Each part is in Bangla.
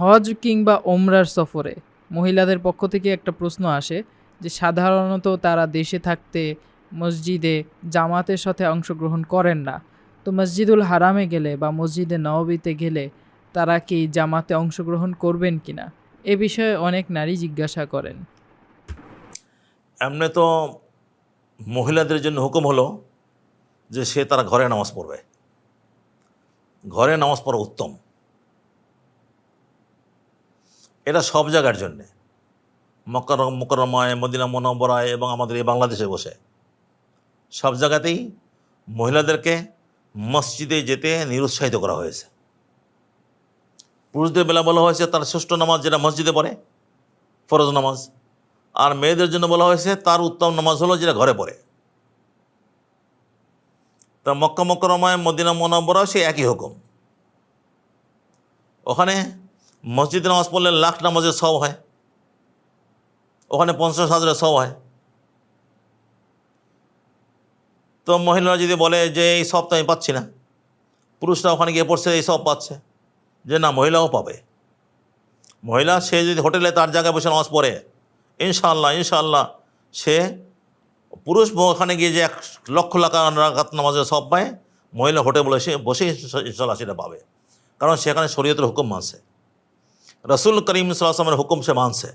হজ কিংবা ওমরার সফরে মহিলাদের পক্ষ থেকে একটা প্রশ্ন আসে যে সাধারণত তারা দেশে থাকতে, মসজিদে, জামাতের সাথে অংশগ্রহণ করেন না। তো মসজিদুল হারামে গেলে বা মসজিদে নববীতে গেলে তারা কি জামাতে অংশগ্রহণ করবেন কিনা এ বিষয়ে অনেক নারী জিজ্ঞাসা করেন। এমনি তো মহিলাদের জন্য হুকুম হলো যে সে তারা ঘরে নামাজ পড়বে। ঘরে নামাজ পড়া উত্তম। এটা সব জায়গার জন্যে। মকর মকরমায় মদিনা মনোবরায় এবং আমাদের এই বাংলাদেশে বসে। সব জায়গাতেই মহিলাদেরকে মসজিদে যেতে নিরুৎসাহিত করা হয়েছে। পুরুষদের বেলা বলা হয়েছে তার ষষ্ঠ নামাজ যেটা মসজিদে পড়ে, ফরজ নামাজ। আর মেয়েদের জন্য বলা হয়েছে তার উত্তম নামাজ হলো যেটা ঘরে পড়ে। তা মক্কা মকরমায় মদিনা মোনাম্বরাও সে একই হুকুম। ওখানে মসজিদে নামাজ পড়লে লাখ নামাজের সব হয়। ওখানে পঞ্চাশ হাজারের সব হয়। তো মহিলারা যদি বলে যে এই সব তো আমি পাচ্ছি না, পুরুষরা ওখানে গিয়ে পড়ছে, এই সব পাচ্ছে। যে না, মহিলাও পাবে। মহিলা, সে যদি হোটেলে তার জায়গায় বসে নামাজ পড়ে, ইনশাআল্লাহ ইনশাআল্লাহ সে পুরুষ ওখানে গিয়ে যে এক লক্ষ লাখ নামাজের সব পায়, মহিলা হোটেল বসে বসে ইনশাল্লাহ সেটা পাবে। কারণ সেখানে শরীয়তের হুকুম মানছে। রসুল করিম সাল্লামের হুকুম সে মানছে।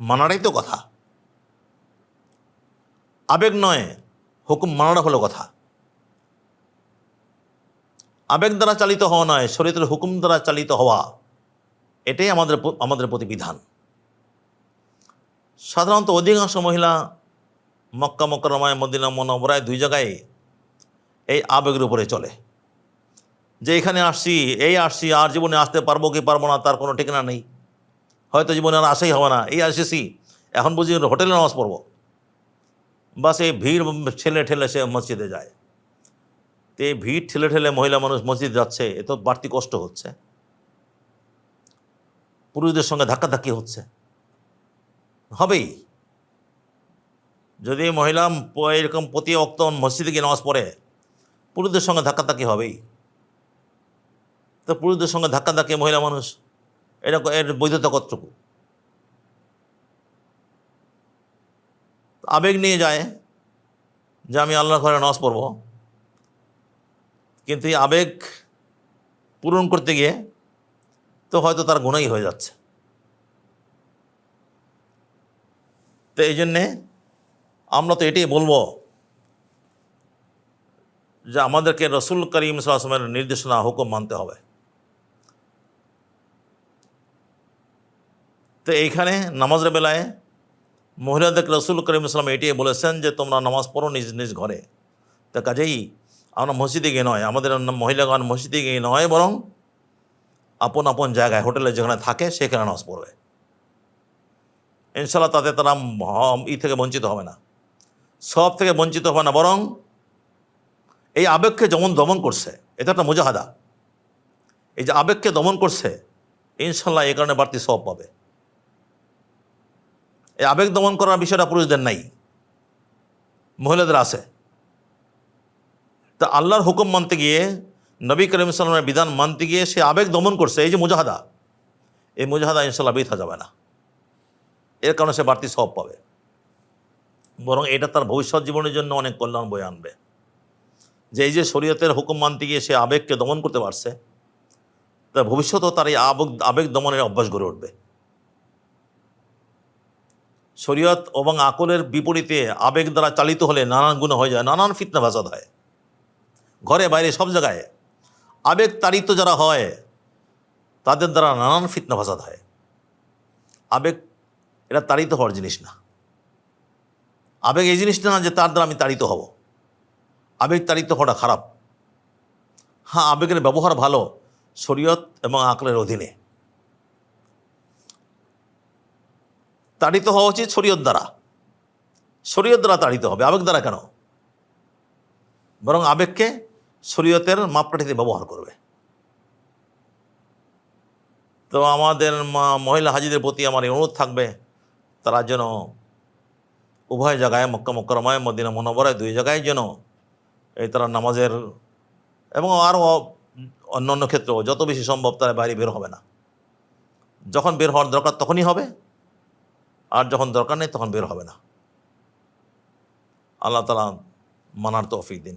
মানাটাই তো কথা। আবেগ নয়, হুকুম মানাটা হলো কথা। আবেগ দ্বারা চালিত হওয়া নয় শরীয়তের হুকুম দ্বারা চালিত হওয়া। এটাই আমাদের আমাদের প্রতি বিধান। সাধারণত অধিকাংশ মহিলা মক্কা মকরমায় মদিনা মনোবরায় দুই জায়গায় এই আবেগের উপরে চলে। যে এখানে আসছি, এই আসছি, আর জীবনে আসতে পারব কি পারব না, তার কোনো ঠিকানা নেই। হয়তো জীবনে আর আসাই হবে না। এই আসেছি। এখন বুঝি হোটেলে নামাজ পড়ব। বাস এই ভিড় ঠেলে ঠেলে সে মসজিদে যায়। তো এই ভিড় ঠেলে ঠেলে মহিলা মানুষ মসজিদ যাচ্ছে, এ তো বাড়তি কষ্ট হচ্ছে। পুরুষদের সঙ্গে ধাক্কাধাক্কি হচ্ছে। হবেই। যদি মহিলা এরকম প্রতি অক্ত মসজিদে গিয়ে নামাজ পড়ে, পুরুষদের সঙ্গে ধাক্কাধাক্কি হবেই। তো পুরুষদের সঙ্গে ধাক্কাধাক্কি মহিলা মানুষ, এটা এর বৈধতা কতটুকু? আবেগ নিয়ে যায় যে আমি আল্লাহর ঘরে নামাজ পড়ব। কিন্তু এই আবেগ পূরণ করতে গিয়ে তো হয়তো তার গুণাই হয়ে যাচ্ছে। তো এই জন্যে আমরা তো এটাই বলব যে আমাদেরকে রসুল করিম সাল্লামের নির্দেশনা, হুকুম মানতে হবে। তো এইখানে নামাজের বেলায় মহিলাদেরকে রসুল করিম ইসলাম এটিই বলেছেন যে, তোমরা নামাজ পড়ো নিজ নিজ ঘরে। তা কাজেই আমরা মসজিদে গিয়ে নয়, আমাদের মহিলাগণ মসজিদে গিয়ে নয়, বরং আপন আপন জায়গায়, হোটেলে যেখানে থাকে, সেখানে নামাজ পড়বে। ইনশাল্লাহ তাতে তারা ই থেকে বঞ্চিত হবে না। সব থেকে বঞ্চিত হবে না, বরং এই আবেগকে যেমন দমন করছে, এটা একটা মুজাহাদা। এই যে আবেগকে দমন করছে ইনশাল্লাহ এই কারণে বাড়তি সব পাবে। এই আবেগ দমন করার বিষয়টা পুরুষদের নাই। মহিলাদের আছে। তা আল্লাহর হুকুম মানতে গিয়ে, নবী করিম সাল্লামের বিধান মানতে গিয়ে সে আবেগ দমন করছে, এই যে মুজাহাদা। এই মুজাহাদা ইনশাল্লাহ বৃথা যাবে না। এর কারণে সে বাড়তি সব পাবে। বরং এটা তার ভবিষ্যৎ জীবনের জন্য অনেক কল্যাণ বয়ে আনবে। যে এই যে শরীয়তের হুকুম মানতে গিয়ে সে আবেগকে দমন করতে পারছে, তা ভবিষ্যতেও তার এই আবেগ আবেগ দমনের অভ্যাস গড়ে উঠবে। শরীয়ত এবং আকলের বিপরীতে আবেগ দ্বারা চালিত হলে নানান গুণ হয়ে যায়, নানান ফিতনা ফাসাদ হয়। ঘরে বাইরে সব জায়গায় আবেগ তাড়িত যারা হয়, তাদের দ্বারা নানান ফিতনা ফাসাদ হয়। আবেগ এটা তাড়িত হওয়ার জিনিস না। আবেগ এই জিনিসটা না যে তার দ্বারা আমি তাড়িত হব। আবেগ তাড়িত হওয়াটা খারাপ। হ্যাঁ আবেগের ব্যবহার ভালো শরীয়ত এবং আকলের অধীনে। তাড়িত হওয়া উচিত শরীয়ত দ্বারা। শরীয়ত দ্বারা তাড়িত হবে। আবেগ দ্বারা কেন? বরং আবেগকে শরীয়তের মাপকাঠিতে ব্যবহার করবে। তো আমাদের মা- মহিলা হাজিদের প্রতি আমার অনুরোধ থাকবে, তারা যেন উভয় জায়গায়, মক্কা মক্করমায় মদিনা মনোবরায় দুই জায়গায় যেন এই তারা নামাজের এবং আরও অন্য অন্য ক্ষেত্রেও যত বেশি সম্ভব তারা বাইরে বের হবে না। যখন বের হওয়ার দরকার তখনই হবে। আর যখন দরকার নেই তখন বের হবে না। আল্লাহ তালা মানার তৌফিক দিন।